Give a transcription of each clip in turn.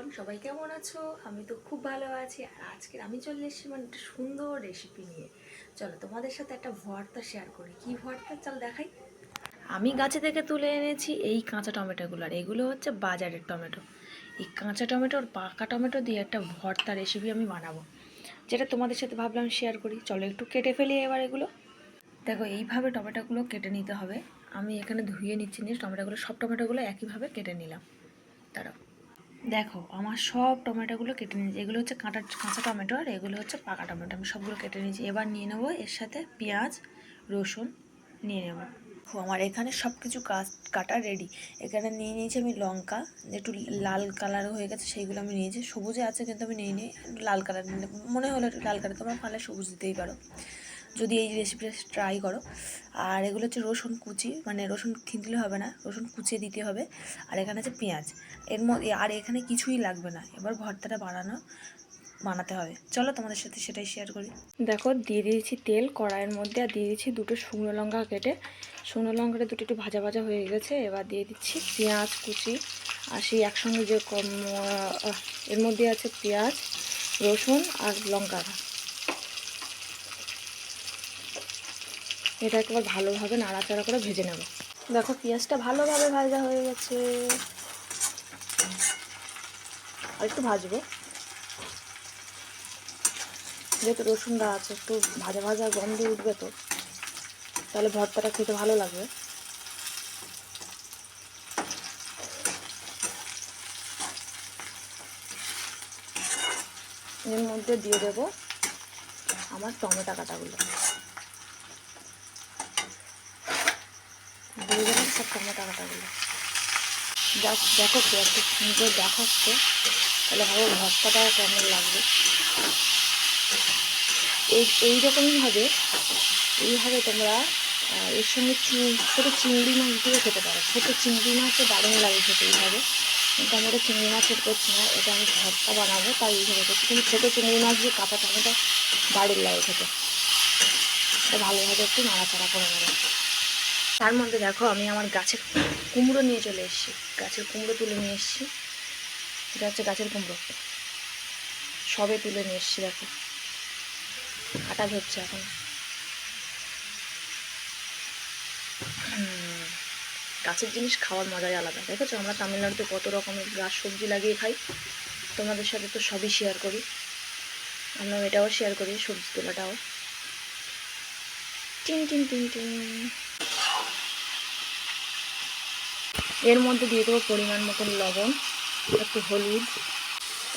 Everyone সবাই কেমন আছো? আমি তো খুব ভালো আছি। আর আজকে আমি চলে এসেছি মানে একটা সুন্দর রেসিপি নিয়ে। চলো তোমাদের সাথে একটা ভর্তা শেয়ার করি। কি ভর্তা? চল দেখাই। আমি গাছে থেকে তুলে এনেছি এই কাঁচা টমেটোগুলো। আর এগুলো হচ্ছে বাজারের টমেটো। এই কাঁচা টমেটো আর পাকা টমেটো দিয়ে একটা ভর্তা রেসিপি আমি বানাবো। যেটা তোমাদের সাথে ভাবলাম শেয়ার করি। চলো একটু কেটে ফেলি এবার এগুলো। দেখো, এইভাবে টমেটোগুলো কেটে নিতে হবে। আমি এখানে ধুয়ে নিচ্ছি। নিয়ে টমেটোগুলো, সব টমেটোগুলো একইভাবে কেটে নিলাম। দাঁড়াও। দেখো, আমার সব টমেটোগুলো কেটে নিয়েছি। এগুলো হচ্ছে কাঁটা, কাঁচা টমেটো আর এগুলো হচ্ছে পাকা টমেটো। আমি সবগুলো কেটে নিয়েছি। এবার নিয়ে নেব এর সাথে পেঁয়াজ, রসুন, নিয়ে নেব। আমার এখানে সব কিছু কাটা রেডি এখানে নিয়ে নিয়েছি আমি লঙ্কা, একটু লাল কালার হয়ে গেছে সেইগুলো আমি নিয়েছি। সবুজে আছে কিন্তু আমি নিয়ে নিই লাল কালার মনে হলো লাল কালার তোমরা পারলে সবুজ দিতেই পারো। যদি এই রেসিপিটা ট্রাই করো। আর এগুলো হচ্ছে রসুন কুচি মানে রসুন দিলে হবে না, রসুন কুচিয়ে দিতে হবে। আর এখানে আছে পেঁয়াজ। এর মধ্যে, আর এখানে কিছুই লাগবে না। এবার ভর্তাটা বানানো, বানাতে হবে। চলো তোমাদের সাথে সেটাই শেয়ার করি। দেখো, দিয়ে দিয়েছি তেল কড়াইয়ের মধ্যে, আর দিয়ে দিয়েছি দুটো শুকনো লঙ্কা কেটে। শুকনো লঙ্কাটা দুটো একটু ভাজা ভাজা হয়ে গেছে, এবার দিয়ে দিচ্ছি পেঁয়াজ কুচি। আর সেই একসঙ্গে যে এর মধ্যে আছে পেঁয়াজ, রসুন আর লঙ্কা। এটা একবার ভালোভাবে নাড়াচাড়া করে ভেজে নেব। দেখো, পেঁয়াজটা ভালোভাবে ভাজা হয়ে গেছে। আর একটু ভাজবো। যেহেতু রসুনটা আছে, একটু ভাজা ভাজা গন্ধ উঠবে তো, তাহলে ভর্তাটা খেতে ভালো লাগবে। এর মধ্যে দিয়ে দেবো আমার টমেটো কাটাগুলো। দিয়ে দেবেন সব টমেটো কাটাগুলো জাস্ট দেখো তো একটু সুন্দর দেখাচ্ছে, তাহলে ভালো ভর্তাটা কেমন লাগবে। এই এইরকমইভাবে এইভাবে তোমরা এর সঙ্গে ছোটো চিংড়ি মাছ দিয়ে খেতে পারো। ছোটো চিংড়ি মাছও দারুণ লাগে খেতে এইভাবে। কিন্তু আমি এটা চিংড়ি মাছের করছি না, এটা আমি ভর্তা বানাবো, তাই এইভাবে করছি। কিন্তু ছোটো চিংড়ি মাছ দিয়ে কাঁচা টমেটো বাড়ির লাগে খেতে। এটা ভালোভাবে একটু নাড়াচাড়া করে নেব। তার মধ্যে দেখো আমি আমার গাছের কুমড়ো নিয়ে চলে এসেছি। গাছের কুমড়ো তুলে নিয়ে এসেছি। এটা হচ্ছে গাছের কুমড়ো। সবে তুলে নিয়ে এসেছি, দেখো। কাটা ধরছে এখন। গাছের জিনিস খাওয়ার মজাই আলাদা, দেখেছ? আমরা তামিলনাড়ুতে কত রকমের গাছ, সবজি লাগিয়ে খাই। তোমাদের সাথে তো সবই শেয়ার করি। আমরা এটাও শেয়ার করি, সবজি তোলাটাও। টিন টিন টিন টিন এর মধ্যে দিয়ে দেবো পরিমাণ মতন লবণ, একটু হলুদ।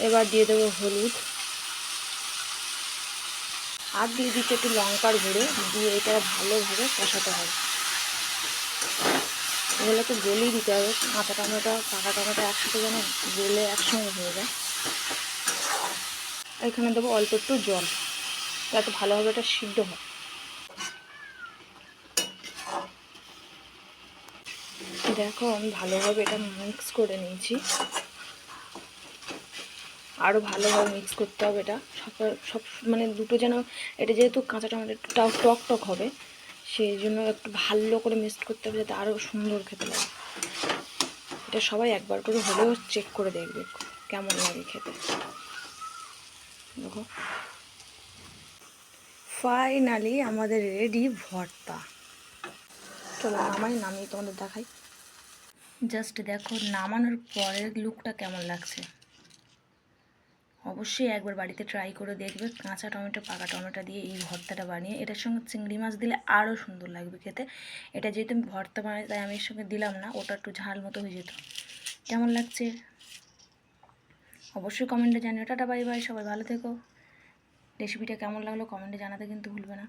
এবার দিয়ে দেবো হলুদ। আর দিয়ে দিচ্ছি একটু লঙ্কার গুঁড়ো, দিয়ে এটা ভালোভাবে কষাতে হবে। এগুলো এগুলোকে গলিয়ে দিতে হবে কাঁচা টমেটো পাকা টমেটো একসাথে যেন গলে একসঙ্গে হয়ে যায়। এখানে দেবো অল্প একটু জল, যাতে ভালোভাবে এটা সিদ্ধ হয়। দেখো, আমি ভালোভাবে এটা মিক্স করে নিয়েছি। আরও ভালোভাবে মিক্স করতে হবে এটা। সব সব মানে দুটো যেন, এটা যেহেতু কাঁচা টমেটো একটু টক টক হবে, সেই জন্য একটু ভালো করে মিক্স করতে হবে যাতে আরও সুন্দর খেতে লাগে। এটা সবাই একবার করে হলেও চেক করে দেখবে কেমন লাগে খেতে। দেখো। ফাইনালি আমাদের রেডি ভর্তা। চলো, নামাই, নামিয়ে তোমাদের দেখাই। জাস্ট দেখো, নামানোর পরের লুকটা কেমন লাগছে? অবশ্যই একবার বাড়িতে ট্রাই করে দেখবে, কাঁচা টমেটো, পাকা টমেটো দিয়ে এই ভর্তাটা বানিয়ে। এটার সঙ্গে চিংড়ি মাছ দিলে আরও সুন্দর লাগবে খেতে। এটা যেহেতু আমি ভর্তা বানাই তাই আমি এর সঙ্গে দিলাম না, ওটা একটু ঝাল মতো হয়ে যেত। কেমন লাগছে? অবশ্যই কমেন্টে জানিও। টাটা বাই বাই সবাই ভালো থেকো। রেসিপিটা কেমন লাগল কমেন্টে জানাতে কিন্তু ভুলবে না।